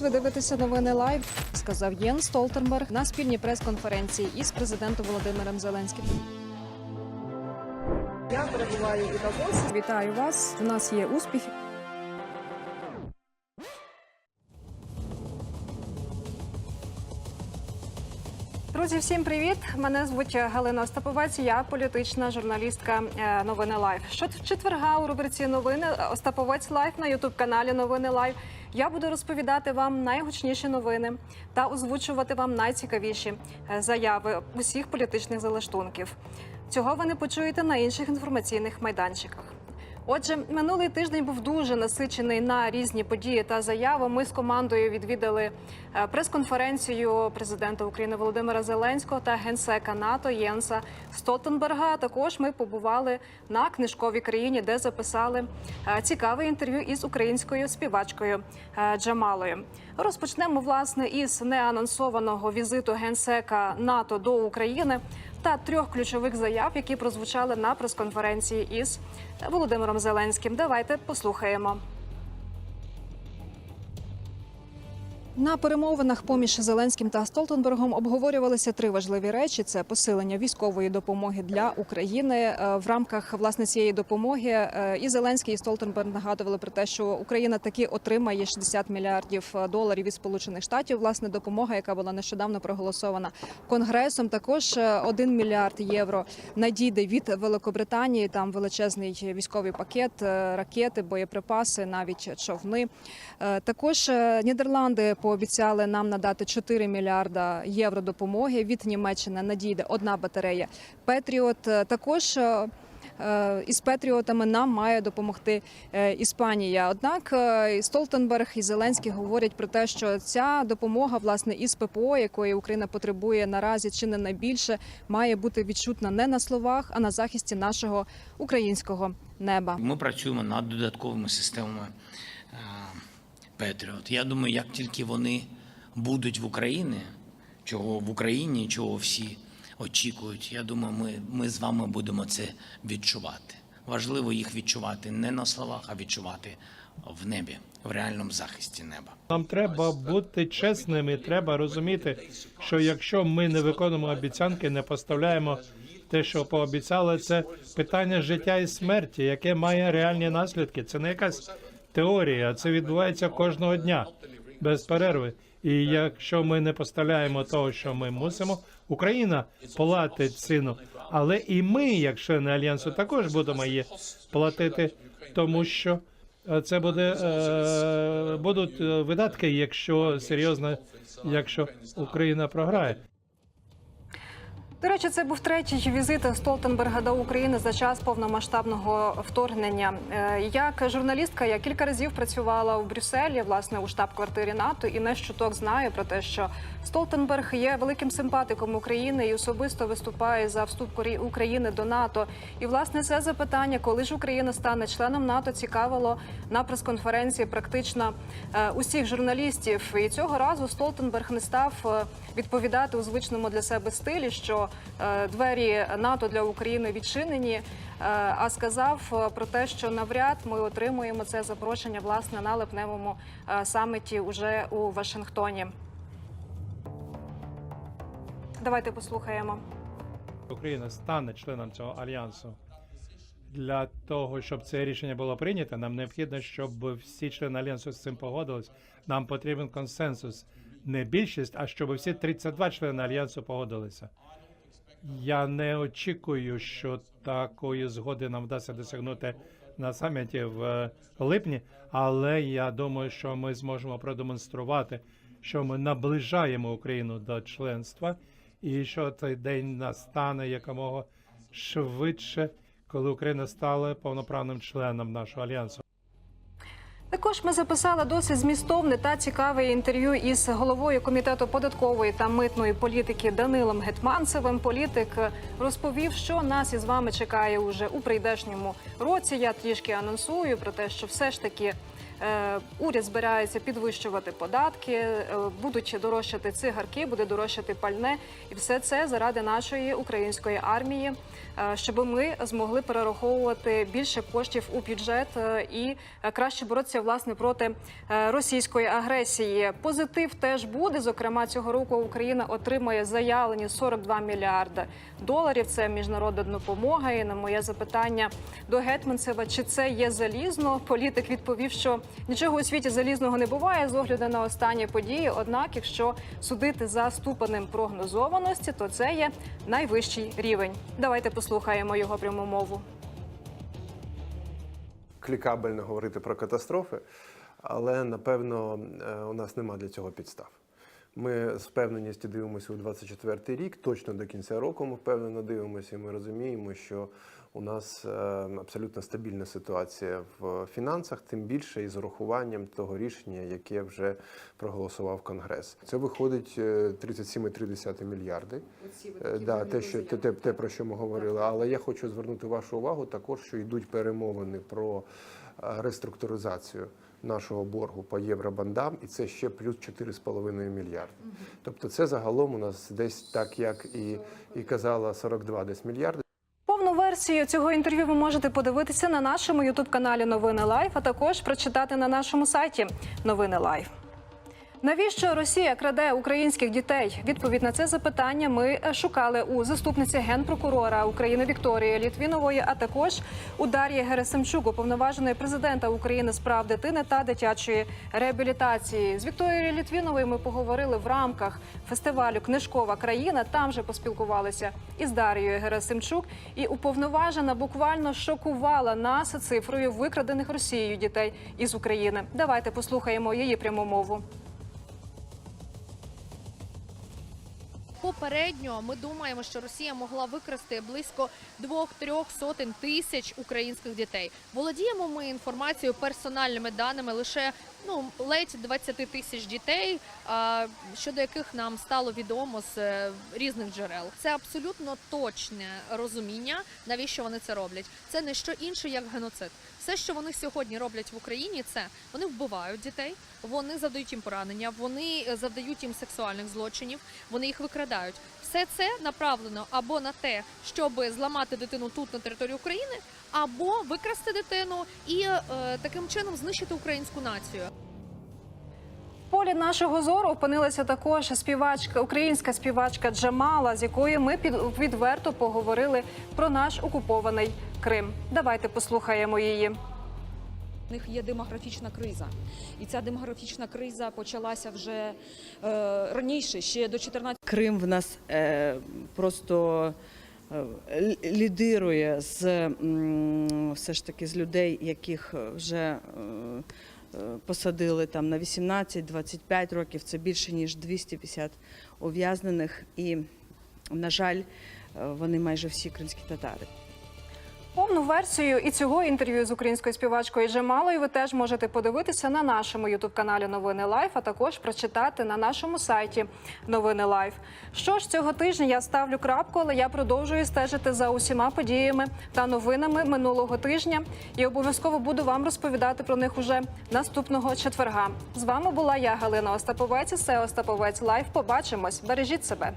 Ви дивитеся новини лайв, сказав Єн Столтенберг на спільній прес-конференції із президентом Володимиром Зеленським. Я перебуваю і. Вітаю вас. У нас є успіхи. Друзі, всім привіт! Мене звуть Галина Остаповець. Я політична журналістка е, новини Лайв. Що четверга у рубриці новини Остаповець Лайв на ютуб каналі Новини Лайв. Я буду розповідати вам найгучніші новини та озвучувати вам найцікавіші е, заяви усіх політичних залаштунків. Цього ви не почуєте на інших інформаційних майданчиках. Отже, минулий тиждень був дуже насичений на різні події та заяви. Ми з командою відвідали е, прес-конференцію президента України Володимира Зеленського та генсека НАТО Єнса Столтенберга. Також ми побували на книжковій країні, де записали е, цікаве інтерв'ю із українською співачкою е, Джамалою. Розпочнемо власне із неанонсованого візиту генсека НАТО до України та трьох ключових заяв, які прозвучали на прес-конференції із Володимиром Зеленським. Давайте послухаємо. На перемовинах поміж Зеленським та Столтенбергом обговорювалися три важливі речі: це посилення військової допомоги для України Е, в рамках власне цієї допомоги. е, І Зеленський і Столтенберг нагадували про те, що Україна таки отримає 60 мільярдів доларів від Сполучених Штатів. Власне допомога, яка була нещодавно проголосована конгресом. Також е, 1 мільярд євро надійде від Великобританії. Там величезний військовий пакет, е, ракети, боєприпаси, навіть човни. Е, Також е, Нідерланди пообіцяли нам надати 4 мільярда євро допомоги. Від Німеччини надійде одна батарея Петріот. Також е, е, із Петріотами нам має допомогти е, Іспанія. Однак Столтенберг і Зеленський говорять про те, що ця допомога власне із ППО, якої Україна потребує наразі, чи не найбільше, має бути відчутна не на словах, а на захисті нашого українського неба. Ми працюємо над додатковими системами Петріот. Я думаю, як тільки вони будуть в Україні, чого в Україні, чого всі очікують, я думаю, ми, ми з вами будемо це відчувати. Важливо їх відчувати не на словах, а відчувати в небі, в реальному захисті неба. Нам треба бути чесними. Треба розуміти, що якщо ми не виконуємо обіцянки, не поставляємо те, що пообіцяли, це питання життя і смерті, яке має реальні наслідки. Це не якась теорія, це відбувається кожного дня без перерви. І якщо ми не поставляємо того, що ми мусимо, Україна платить ціну. Але і ми, як члени альянсу, також будемо її платити, тому що е, це буде е, будуть е, видатки, якщо серйозно, якщо Україна програє. До речі, це був третій візит Столтенберга до України за час повномасштабного вторгнення. Е, Як журналістка, я кілька разів працювала в Брюсселі, власне, у штаб-квартирі НАТО, і не щоток знаю про те, що Столтенберг є великим симпатиком України і особисто виступає за вступ України до НАТО. І власне це запитання, коли ж Україна стане членом НАТО, цікавило на прес-конференції практично е, усіх журналістів. І цього разу Столтенберг не став е, відповідати у звичному для себе стилі, що двері НАТО для України відчинені. е, А сказав е, про те, що навряд ми отримуємо це запрошення власне на липневому е, саміті уже у Вашингтоні. Давайте послухаємо. Україна стане членом цього альянсу. Для того щоб це рішення було прийнято, нам необхідно, щоб всі члени альянсу з цим погодились. Нам потрібен консенсус, не більшість, а щоб всі 32 члени альянсу погодилися. Я не очікую, що такої згоди нам вдасться досягнути на саміті в е, липні, але я думаю, що ми зможемо продемонструвати, що ми наближаємо Україну до членства, і що цей день настане якомога швидше, коли Україна стала повноправним членом нашого альянсу. Також ми записали досить змістовне та цікаве інтерв'ю із головою комітету податкової та митної політики Данилом Гетманцевим. Політик розповів, що нас із вами чекає уже у прийдешньому році. Я трішки анонсую про те, що все ж таки уряд збирається підвищувати податки, е, будуть дорожчати цигарки, буде дорожчати пальне, і все це заради нашої української армії, е, щоб ми змогли перераховувати більше коштів у бюджет е, і е, краще боротися власне проти е, російської агресії. Позитив теж буде. Зокрема, цього року Україна отримає заявлені 42 мільярди доларів. Це міжнародна допомога. І на моє запитання до Гетманцева, чи це є залізно, політик відповів, що нічого у світі залізного не буває з огляду на останні події. Однак, якщо судити за ступенем прогнозованості, то це є найвищий рівень. Давайте послухаємо його пряму мову. клікабельно говорити про катастрофи, але напевно е, у нас нема для цього підстав. Ми з впевненістю дивимося у 24 рік, точно до кінця року ми впевнено дивимося, і ми розуміємо, що у нас е, абсолютно стабільна ситуація в фінансах, тим більше із урахуванням того рішення, яке вже проголосував Конгрес. Це виходить е, 37,3 мільярди. Е, Да, те, що те, те, те, про що ми говорили. Але я хочу звернути вашу увагу також, що йдуть перемовини про е, реструктуризацію нашого боргу по євробандам, і це ще плюс 4,5 мільярди. Тобто, це загалом у нас десь так, як і, і казала 42 десь мільярди. Повну версію цього інтерв'ю ви можете подивитися на нашому ютуб-каналі Новини Лайф, а також прочитати на нашому сайті Новини Лайф. Навіщо Росія краде українських дітей? Відповідь на це запитання ми е, шукали у заступниці генпрокурора України Вікторії Літвінової, а також у Дар'ї Герасимчук, уповноваженої президента України з прав дитини та дитячої реабілітації. З Вікторією Літвіновою ми поговорили в рамках фестивалю Книжкова країна. Там же поспілкувалися із Дар'єю Герасимчук, і уповноважена буквально шокувала нас цифрою викрадених Росією дітей із України. Давайте послухаємо її пряму мову. Попередньо ми думаємо, що Росія могла викрасти близько двох-трьох сотень тисяч українських дітей. Володіємо ми інформацією персональними даними лише ну ледь 20 тисяч дітей, щодо яких нам стало відомо з е, різних джерел. Це абсолютно точне розуміння, навіщо вони це роблять. Це не що інше, як геноцид. Все, що вони сьогодні роблять в Україні, це вони вбивають дітей, вони завдають їм поранення, вони е, завдають їм сексуальних злочинів, вони їх викрадають. Все це направлено або на те, щоб зламати дитину тут на території України, або викрасти дитину і е, таким чином знищити українську націю. В полі нашого зору опинилася також співачка, українська співачка Джамала, з якою ми під відверто поговорили про наш окупований Крим. Давайте послухаємо її. У них є демографічна криза, і ця демографічна криза почалася вже е, раніше, ще до 14 Крим в нас е, просто е, лідирує з м, все ж таки з людей, яких вже е, е, посадили там на 18-25 років. Це більше ніж 250 ув'язнених, і на жаль, е, вони майже всі кримські татари. Повну версію і цього інтерв'ю з українською співачкою Джамалою ви теж можете подивитися на нашому ютуб-каналі Новини Лайф, а також прочитати на нашому сайті Новини Лайф. Що ж цього тижня я ставлю крапку, але я продовжую стежити за усіма подіями та новинами минулого тижня і обов'язково буду вам розповідати про них уже наступного четверга. З вами була я, Галина Остаповець. і Це Остаповець Лайф. Побачимось. Бережіть себе.